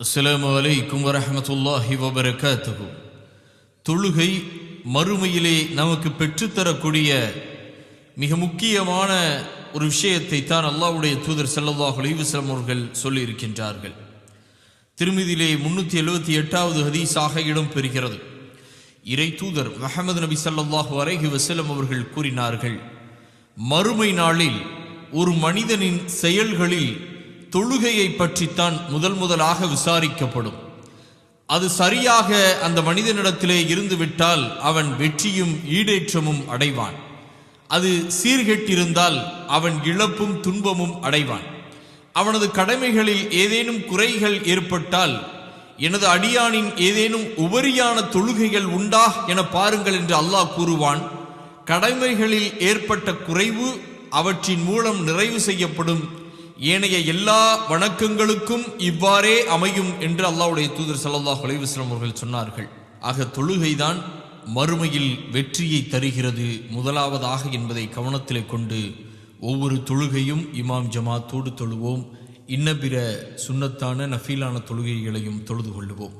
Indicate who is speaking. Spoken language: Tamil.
Speaker 1: அஸ்லாம் வலைக்கும் வரமத்துல்லாஹி வபரகாத்துஹு. தொழுகை மறுமையிலே நமக்கு பெற்றுத்தரக்கூடிய மிக முக்கியமான ஒரு விஷயத்தை தான் அல்லாவுடைய தூதர் ஸல்லல்லாஹு அலைஹி அவர்கள் சொல்லியிருக்கின்றார்கள். திருமதியிலே முன்னூற்றி எழுபத்தி எட்டாவது ஹதீஸாக இடம் பெறுகிறது இறை தூதர் முஹம்மது நபி ஸல்லல்லாஹு அலைஹி வசலம் அவர்கள் கூறினார்கள் மறுமை நாளில் ஒரு மனிதனின் செயல்களில் தொழுகையை பற்றித்தான் முதல் முதலாக விசாரிக்கப்படும். அது சரியாக அந்த மனிதனிடத்திலே இருந்துவிட்டால் அவன் வெற்றியும் ஈடேற்றமும் அடைவான். அது சீர்கெட்டிருந்தால் அவன் இழப்பும் துன்பமும் அடைவான். அவனது கடமைகளில் ஏதேனும் குறைகள் ஏற்பட்டால் எனது அடியானின் ஏதேனும் உபரியான தொழுகைகள் உண்டா என பாருங்கள் என்று அல்லாஹ் கூறுவான். கடமைகளில் ஏற்பட்ட குறைவு அவற்றின் மூலம் நிறைவு செய்யப்படும். ஏனைய எல்லா வணக்கங்களுக்கும் இவ்வாறே அமையும் என்று அல்லாவுடைய தூதர் ஸல்லல்லாஹு அலைஹி அவர்கள் சொன்னார்கள். ஆக தொழுகைதான் மறுமையில் வெற்றியை தருகிறது. முதலாவதாக என்பதை கவனத்திலே கொண்டு ஒவ்வொரு தொழுகையும் இமாம் ஜமாத்தோடு தொழுவோம். இன்ன பிற சுன்னத்தான நஃபீலான தொழுகைகளையும் தொழுது கொள்ளுவோம்.